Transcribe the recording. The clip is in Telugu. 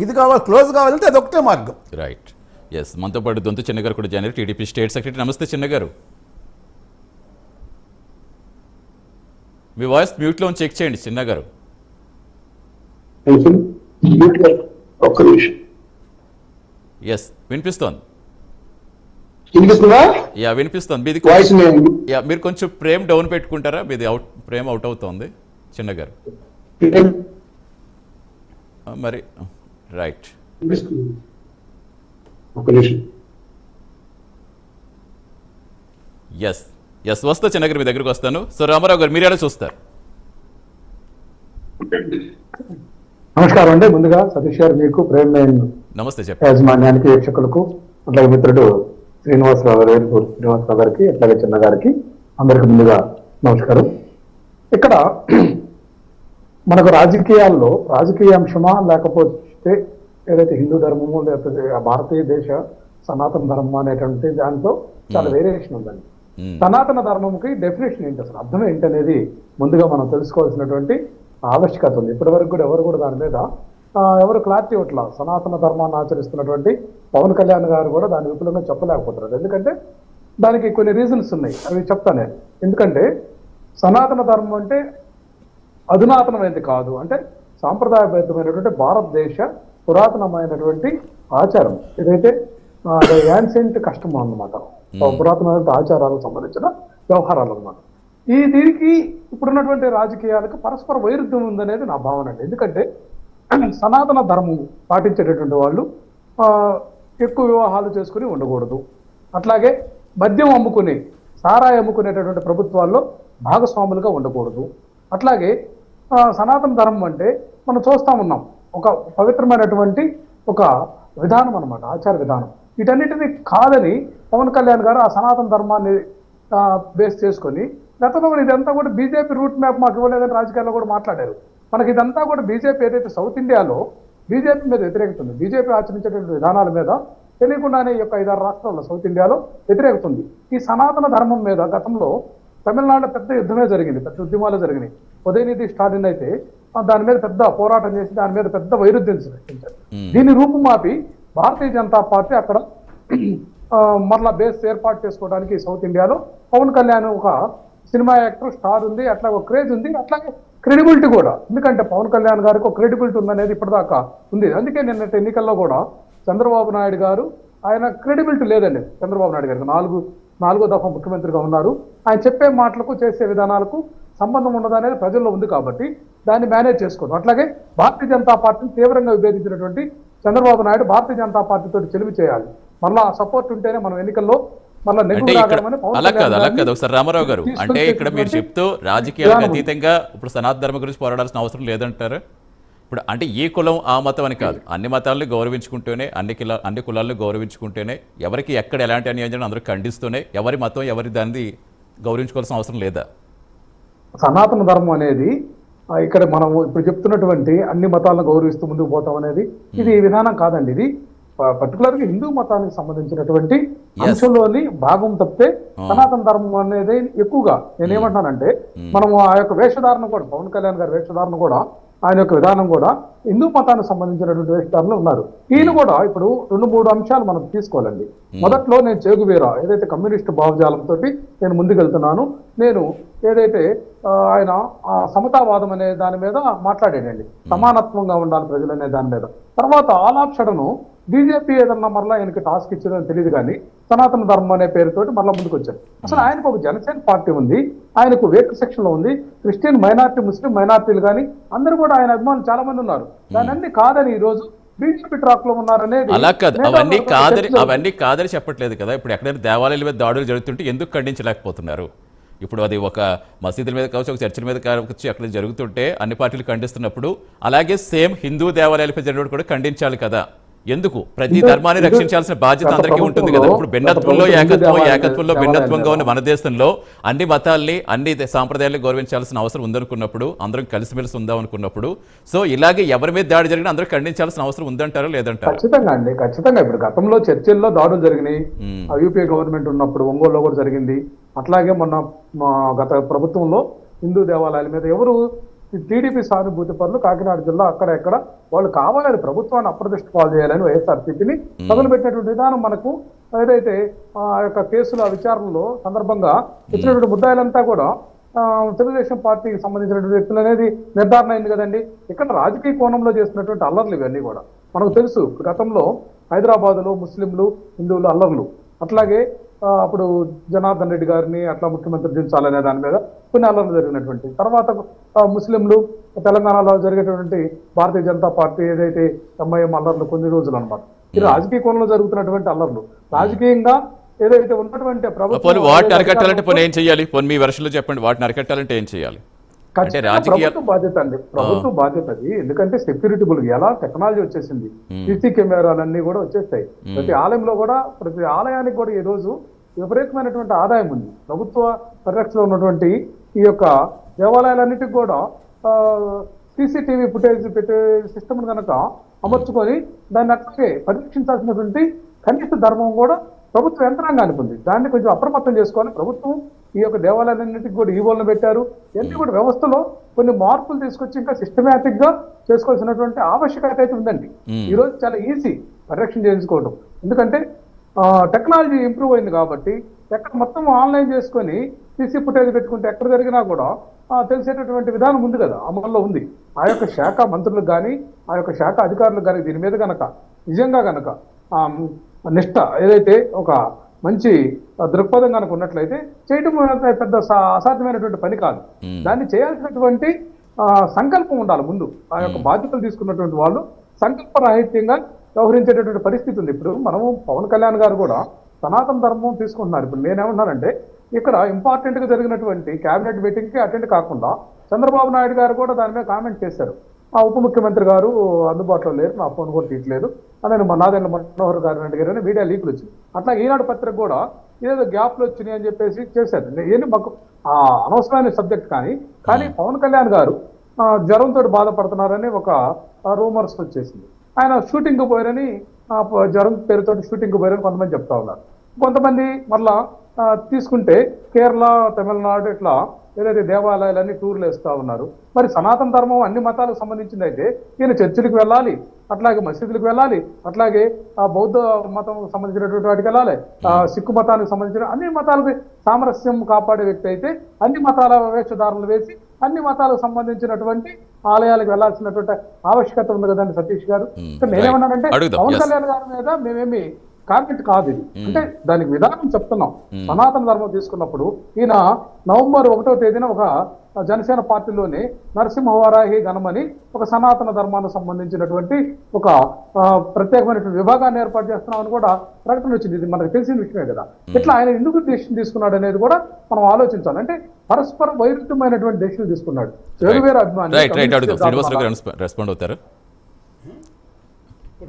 ఇది కావాలి క్లోజ్ కావాలంటే అది ఒకటే మార్గం. రైట్ ఎస్ మనతో పాటు దొంతు చిన్నగారు కూడా జాయిన్ అయ్యారు. టీడీపీ స్టేట్ సెక్రటరీ నమస్తే చిన్నగారు. మీ వాయిస్ మ్యూట్లో చెక్ చేయండి చిన్నగారు. ఒక్క నిమిషం. ఎస్ వినిపిస్తోంది. వినిపిస్తుందా? యా వినిపిస్తోంది. మీది వాయిస్ యా మీరు కొంచెం ప్రేమ్ డౌన్ పెట్టుకుంటారా? మీది అవుట్ ప్రేమ్ అవుట్ అవుతోంది చిన్నగారు. ఆ, మరి రైట్ ఎస్ ఎస్ వస్తా చిన్నగారు మీ దగ్గరికి వస్తాను. సో రామారావు గారు మీరు ఎలా చూస్తారు? నమస్కారం అండి. ముందుగా సతీష్ గారు మీకు ప్రేమ్ నమస్తే యాజమాన్యానికి వీక్షకులకు అట్లాగే మిత్రుడు శ్రీనివాసరావు గారు శ్రీనివాసరావు గారికి అట్లాగే చిన్న గారికి అందరికి ముందుగా నమస్కారం. ఇక్కడ మనకు రాజకీయాల్లో రాజకీయ అంశమా లేకపోతే ఏదైతే హిందూ ధర్మము లేకపోతే ఆ భారతీయ దేశ సనాతన ధర్మం అనేటువంటి దాంతో చాలా వేరియేషన్ ఉందండి. మ్మ్. సనాతన ధర్మంకి డెఫినేషన్ ఏంటి అసలు? అర్థం ఏంటి అనేది ముందుగా మనం తెలుసుకోవాల్సినటువంటి ఆవశ్యకత ఉంది. ఇప్పటి వరకు కూడా ఎవరు కూడా దాని మీద ఎవరు క్లారిటీ ఇవ్వట్లా? సనాతన ధర్మాన్ని ఆచరిస్తున్నటువంటి పవన్ కళ్యాణ్ గారు కూడా దాని విపులంగా చెప్పలేకపోతున్నారు. ఎందుకంటే దానికి కొన్ని రీజన్స్ ఉన్నాయి. అవి చెప్తాను. నేను ఎందుకంటే సనాతన ధర్మం అంటే అధునాతనమైనది కాదు. అంటే సాంప్రదాయబద్ధమైనటువంటి భారతదేశ పురాతనమైనటువంటి ఆచారం. ఏదైతే యాన్సెంట్ కష్టం అన్నమాట. పురాతనమైన ఆచారాలకు సంబంధించిన వ్యవహారాలు అన్నమాట ఈ దీనికి ఇప్పుడున్నటువంటి రాజకీయాలకు పరస్పర వైరుధ్యం ఉందనేది నా భావన అండి. ఎందుకంటే సనాతన ధర్మం పాటించేటటువంటి వాళ్ళు ఎక్కువ వివాహాలు చేసుకుని ఉండకూడదు. అట్లాగే మద్యం అమ్ముకుని సారాయి అమ్ముకునేటటువంటి ప్రభుత్వాల్లో భాగస్వాములుగా ఉండకూడదు. అట్లాగే సనాతన ధర్మం అంటే మనం చూస్తా ఉన్నాం. ఒక పవిత్రమైనటువంటి ఒక విధానం అన్నమాట ఆచార విధానం. వీటన్నిటిని కాదని పవన్ కళ్యాణ్ గారు ఆ సనాతన ధర్మాన్ని బేస్ చేసుకొని గతంలో ఇదంతా కూడా బీజేపీ రూట్ మ్యాప్ మాకు ఇవ్వలేదని రాజకీయాల్లో కూడా మాట్లాడారు. మనకి ఇదంతా కూడా బీజేపీ ఏదైతే సౌత్ ఇండియాలో బీజేపీ మీద వ్యతిరేకత ఉంది బీజేపీ ఆచరించేటువంటి విధానాల మీద తెలియకుండానే ఈ యొక్క ఐదారు రాష్ట్రాల్లో సౌత్ ఇండియాలో వ్యతిరేకత ఉంది ఈ సనాతన ధర్మం మీద గతంలో తమిళనాడులో పెద్ద యుద్ధమే జరిగింది పెద్ద ఉద్యమాలు జరిగినాయి. ఉదయనిధి స్టాలిన్ అయితే దాని మీద పెద్ద పోరాటం చేసి దాని మీద పెద్ద వైరుధ్యం సృష్టించారు. దీన్ని రూపుమాపి భారతీయ జనతా పార్టీ అక్కడ మరలా బేస్ ఏర్పాటు చేసుకోవడానికి సౌత్ ఇండియాలో. పవన్ కళ్యాణ్ ఒక సినిమా యాక్టర్ స్టార్ ఉంది అట్లా ఒక క్రేజ్ ఉంది అట్లాగే క్రెడిబిలిటీ కూడా. ఎందుకంటే పవన్ కళ్యాణ్ గారికి ఒక క్రెడిబిలిటీ ఉందనేది ఇప్పటిదాకా ఉంది అందుకే నిన్నటి ఎన్నికల్లో కూడా చంద్రబాబు నాయుడు గారు ఆయన క్రెడిబిలిటీ లేదండి చంద్రబాబు నాయుడు గారికి. నాలుగు నాలుగో దఫా ముఖ్యమంత్రిగా ఉన్నారు. ఆయన చెప్పే మాటలకు చేసే విధానాలకు సంబంధం ఉండదనేది ప్రజల్లో ఉంది కాబట్టి దాన్ని మేనేజ్ చేసుకోవడం. అట్లాగే భారతీయ జనతా పార్టీని తీవ్రంగా విభేదించినటువంటి చంద్రబాబు నాయుడు భారతీయ జనతా పార్టీతో చెలిమి చేయాలి. మళ్ళా సపోర్ట్ ఉంటేనే మనం ఎన్నికల్లో మళ్ళా అంటే ఇక్కడ అలా కాదు అలా కాదు. ఒకసారి రామారావు గారు అంటే ఇక్కడ మీరు చెప్తూ రాజకీయాలకు. అతీతంగా ఇప్పుడు సనాతన ధర్మం గురించి పోరాడాల్సిన అవసరం లేదంటారు? ఇప్పుడు అంటే ఈ కులం ఆ మతం అని కాదు. అన్ని మతాలను గౌరవించుకుంటూనే అన్ని కుల అన్ని కులాలను గౌరవించుకుంటూనే ఎవరికి ఎక్కడ ఎలాంటి అన్యాయం అందరూ ఖండిస్తూనే ఎవరి మతం ఎవరి దాన్ని గౌరవించుకోవాల్సిన అవసరం లేదా? సనాతన ధర్మం అనేది ఇక్కడ మనం ఇప్పుడు చెప్తున్నటువంటి అన్ని మతాలను గౌరవిస్తూ ముందుకు పోతాం అనేది ఇది ఈ విధానం కాదండి. ఇది పర్టికులర్గా హిందూ మతానికి సంబంధించినటువంటి అంశంలోని భాగం తప్పితే సనాతన ధర్మం అనేది ఎక్కువగా నేనేమంటానంటే మనం ఆ యొక్క వేషధారణ కూడా పవన్ కళ్యాణ్ గారి వేషధారణ కూడా ఆయన యొక్క విధానం కూడా హిందూ మతానికి సంబంధించినటువంటి వేషధారణలు ఉన్నారు. ఈయన కూడా ఇప్పుడు రెండు మూడు అంశాలు మనం తీసుకోవాలండి. మొదట్లో నేను చేగువేరా ఏదైతే కమ్యూనిస్ట్ భావజాలంతో నేను ముందుకెళ్తున్నాను నేను ఏదైతే ఆయన ఆ సమతావాదం అనే దాని మీద మాట్లాడాడండి. సమానత్వంగా ఉండాలి ప్రజలు అనే దాని మీద. తర్వాత ఆలాప్షడను బీజేపీ ఏదన్నా మరలా ఆయనకి టాస్క్ ఇచ్చిందని తెలియదు కానీ సనాతన ధర్మం అనే పేరుతోటి మరలా ముందుకు వచ్చారు అసలు ఆయనకు ఒక జనసేన పార్టీ ఉంది ఆయనకు వేక సెక్షన్లో ఉంది క్రిస్టియన్ మైనార్టీ ముస్లిం మైనార్టీలు కానీ అందరూ కూడా ఆయన అభిమానులు చాలా మంది ఉన్నారు. దాని అన్ని కాదని ఈ రోజు బీజేపీ ట్రాక్లో ఉన్నారనేది అలా కాదు అవన్నీ కాదని అవన్నీ కాదని చెప్పట్లేదు కదా. ఇప్పుడు ఎక్కడైనా దేవాలయాల మీద దాడులు జరుగుతుంటే ఎందుకు ఖండించలేకపోతున్నారు? ఇప్పుడు అది ఒక మసీదుల మీద కావచ్చు ఒక చర్చిల మీద కావచ్చు అక్కడ జరుగుతుంటే అన్ని పార్టీలు ఖండిస్తున్నప్పుడు అలాగే సేమ్ హిందూ దేవాలయాలపై జరిగినప్పుడు కూడా ఖండించాలి కదా. ఎందుకు? ప్రతి ధర్మాన్ని రక్షించాల్సిన బాధ్యత అందరికీ ఉంటుంది కదా. ఇప్పుడు భిన్నత్వంలో ఏకత్వం ఏకత్వంలో భిన్నత్వంగా ఉన్న మన దేశంలో అన్ని మతాల్ని అన్ని సాంప్రదాయాలను గౌరవించాల్సిన అవసరం ఉందనుకున్నప్పుడు అందరం కలిసిమెలిసి ఉందాం అనుకున్నప్పుడు సో ఇలాగే ఎవరి మీద దాడి జరిగినా అందరూ ఖండించాల్సిన అవసరం ఉందంటారా లేదంటారా? ఖచ్చితంగా అండి ఖచ్చితంగా. ఇప్పుడు గతంలో చర్చిల్లో దాడులు జరిగినాయి. యూపీఏ గవర్నమెంట్ ఉన్నప్పుడు ఒంగోలులో కూడా జరిగింది. అట్లాగే మొన్న మా గత ప్రభుత్వంలో హిందూ దేవాలయాల మీద ఎవరు టీడీపీ సానుభూతి పనులు కాకినాడ జిల్లా అక్కడ ఎక్కడ వాళ్ళు కావాలని ప్రభుత్వాన్ని అప్రదిష్ట పాలు చేయాలని వైఎస్ఆర్సీపీని మొదలుపెట్టినటువంటి విధానం మనకు ఏదైతే ఆ యొక్క కేసుల విచారణలో సందర్భంగా ఇచ్చినటువంటి ముద్దాయిలంతా కూడా ఆ, తెలుగుదేశం పార్టీకి సంబంధించినటువంటి వ్యక్తులు అనేది నిర్ధారణ అయింది కదండి. ఇక్కడ రాజకీయ కోణంలో చేసినటువంటి అల్లర్లు ఇవన్నీ కూడా. మనకు తెలుసు గతంలో హైదరాబాద్లో ముస్లింలు హిందువులు అల్లర్లు. అట్లాగే అప్పుడు జనార్దన్ రెడ్డి గారిని అట్లా ముఖ్యమంత్రి దించాలనే దాని మీద కొన్ని అల్లర్లు జరిగినటువంటి తర్వాత ముస్లింలు తెలంగాణలో జరిగేటువంటి భారతీయ జనతా పార్టీ ఏదైతే ఎంఐఎం అల్లర్లు కొన్ని రోజులు అన్నమాట ఇది రాజకీయ కోణంలో జరుగుతున్నటువంటి అల్లర్లు. రాజకీయంగా ఏదైతే ఉన్నటువంటి ప్రభుత్వం వాటిని అరికట్టాలంటే ఏం చేయాలి మీ వర్షంలో చెప్పండి వాటిని అరికట్టాలంటే ఏం చేయాలి ప్రభుత్వం బాధ్యత అండి. ప్రభుత్వం బాధ్యత అది. ఎందుకంటే సెక్యూరిటీ బుల్ ఎలా టెక్నాలజీ వచ్చేసింది. సీసీ కెమెరాలన్నీ కూడా వచ్చేస్తాయి. ప్రతి ఆలయంలో కూడా ప్రతి ఆలయానికి కూడా ఈ రోజు విపరీతమైనటువంటి ఆదాయం ఉంది. ప్రభుత్వ పరిరక్షణలో ఉన్నటువంటి ఈ యొక్క దేవాలయాలన్నిటికి కూడా సీసీటీవీ ఫుటేజ్ పెట్టే సిస్టమ్ కనుక అమర్చుకొని దాన్ని అట్లాగే పరీక్షించాల్సినటువంటి కనీస ధర్మం కూడా ప్రభుత్వ యంత్రాంగానికి ఉంది. దాన్ని కొంచెం అప్రమత్తం చేసుకోవాలి. ప్రభుత్వం ఈ యొక్క దేవాలయాలన్నింటికి కూడా ఈవోలను పెట్టారు. ఇవన్నీ కూడా వ్యవస్థలో కొన్ని మార్పులు తీసుకొచ్చి ఇంకా సిస్టమేటిక్గా చేసుకోవాల్సినటువంటి ఆవశ్యకత అయితే ఉందండి. ఈ రోజు చాలా ఈజీ పరిరక్షణ చేయించుకోవడం. ఎందుకంటే టెక్నాలజీ ఇంప్రూవ్ అయింది కాబట్టి ఎక్కడ మొత్తం ఆన్లైన్ చేసుకొని సీసీ ఫుటేజ్ పెట్టుకుంటే ఎక్కడ జరిగినా కూడా తెలిసేటటువంటి విధానం ఉంది కదా అమల్లో ఉంది. ఆ యొక్క శాఖ మంత్రులకు కానీ ఆ యొక్క శాఖ అధికారులకు కానీ దీని మీద గనక నిజంగా గనక ఆ, నిష్ట ఏదైతే ఒక మంచి దృక్పథం కనుక ఉన్నట్లయితే చేయటం పెద్ద అసాధ్యమైనటువంటి పని కాదు. దాన్ని చేయాల్సినటువంటి సంకల్పం ఉండాలి ముందు. ఆ యొక్క బాధ్యతలు తీసుకున్నటువంటి వాళ్ళు సంకల్పరాహిత్యంగా వ్యవహరించేటటువంటి పరిస్థితి ఉంది. ఇప్పుడు మనము పవన్ కళ్యాణ్ గారు కూడా సనాతన ధర్మం తీసుకుంటున్నారు. ఇప్పుడు నేనేమంటున్నానంటే ఇక్కడ ఇంపార్టెంట్గా జరిగినటువంటి కేబినెట్ మీటింగ్కి అటెండ్ కాకుండా చంద్రబాబు నాయుడు గారు కూడా దాని మీద కామెంట్ చేశారు. ఆ ఉప ముఖ్యమంత్రి గారు అందుబాటులో లేరు. నా ఫోన్ కూడా తీయట్లేదు. అని మా నాదెండ్ల మనోహర్ గారిని అడిగారని మీడియా లీకులు వచ్చింది. అట్లా ఈనాడు పత్రిక కూడా ఏదో గ్యాప్లు వచ్చినాయి అని చెప్పేసి చేశారు. ఏంటి మాకు ఆ అనవసరమైన సబ్జెక్ట్ కానీ కానీ పవన్ కళ్యాణ్ గారు ఆ, జ్వరంతో బాధపడుతున్నారని ఒక రూమర్స్ వచ్చేసింది. ఆయన షూటింగ్ పోయారని జ్వరం పేరుతో షూటింగ్ పోయారని కొంతమంది చెప్తా ఉన్నారు. కొంతమంది మళ్ళా తీసుకుంటే కేరళ తమిళనాడు ఇట్లా ఏదైతే దేవాలయాలన్నీ టూర్లు వేస్తా ఉన్నారు. మరి సనాతన ధర్మం అన్ని మతాలకు సంబంధించింది అయితే ఈయన చర్చిలకు వెళ్ళాలి అట్లాగే మసీదులకు వెళ్ళాలి అట్లాగే ఆ బౌద్ధ మతం సంబంధించినటువంటి వాటికి వెళ్ళాలి ఆ సిక్కు మతానికి సంబంధించిన అన్ని మతాలకు సామరస్యం కాపాడే వ్యక్తి అయితే అన్ని మతాల వేషధారణలు వేసి అన్ని మతాలకు సంబంధించినటువంటి ఆలయాలకు వెళ్ళాల్సినటువంటి ఆవశ్యకత ఉంది కదండి సతీష్ గారు. నేనేమన్నానంటే పవన్. కళ్యాణ్ గారి మీద మేమేమి కామెంట్ కాదు ఇది. అంటే దానికి విధానం చెప్తున్నాం. సనాతన ధర్మం తీసుకున్నప్పుడు ఈయన నవంబర్ ఒకటో తేదీన ఒక జనసేన పార్టీలోనే నరసింహవారాహి గణమని ఒక సనాతన ధర్మానికి సంబంధించినటువంటి ఒక ప్రత్యేకమైనటువంటి విభాగాన్ని ఏర్పాటు చేస్తున్నామని కూడా ప్రకటన వచ్చింది. ఇది మనకు తెలిసిన విషయమే కదా. ఇట్లా ఆయన ఎందుకు డెసిషన్ తీసుకున్నాడు అనేది కూడా మనం ఆలోచించాలి. అంటే పరస్పర వైరుధ్యమైనటువంటి డెసిషన్ తీసుకున్నాడు. వేరు వేరు అభిమానులు రెస్పాండ్ అవుతారు.